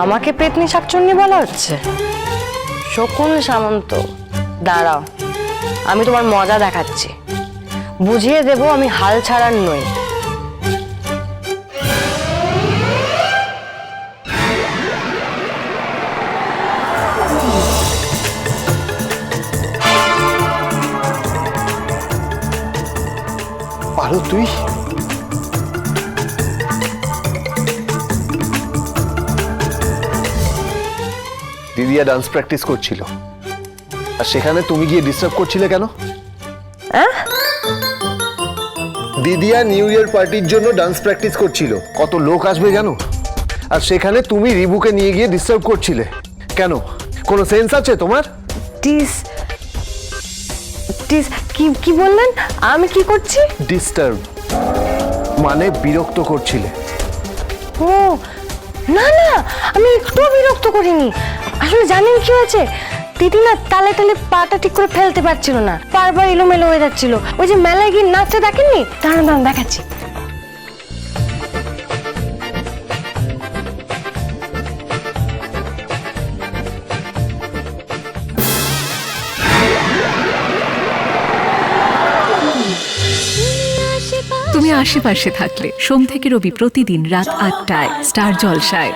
আমাকে পেতনি শাকচুন্নি বলা হচ্ছে? শকুন সামন্ত, দাঁড়াও, আমি তোমার মজা দেখাচ্ছি। বুঝিয়ে দেব আমি হাল ছাড়ার নই। পারো তুই দিদিয়া ডান্স প্র্যাকটিস করছিল। আর সেখানে তুমি গিয়ে ডিস্টার্ব করছিলে কেন? দিদিয়া নিউ ইয়ার পার্টির জন্য ডান্স প্র্যাকটিস করছিল। কত লোক আসবে জানো? আর সেখানে তুমি রিবুকে নিয়ে গিয়ে ডিস্টার্ব করছিলে। কেন? কোনো সেন্স আছে তোমার? টিস কি কি বললেন? আমি কি করছি? ডিস্টার্ব মানে বিরক্ত করছিলে। ও না না, আমি একটু বিরক্ত করিনি। আসলে জানেন কি হয়েছে? দিদি না তালে তালে পাটা ঠিক করে ফেলতে পারছিল না। বারবার এলোমেলো হয়ে যাচ্ছিল। ওই যে মেলায় গিয়ে নাচতে দেখেননি? দাঁড়ান দাঁড়ান, দেখাচ্ছি। তুমি আশেপাশে থাকলে সোম থেকে রবি প্রতিদিন রাত আটটায় স্টার জলসায়।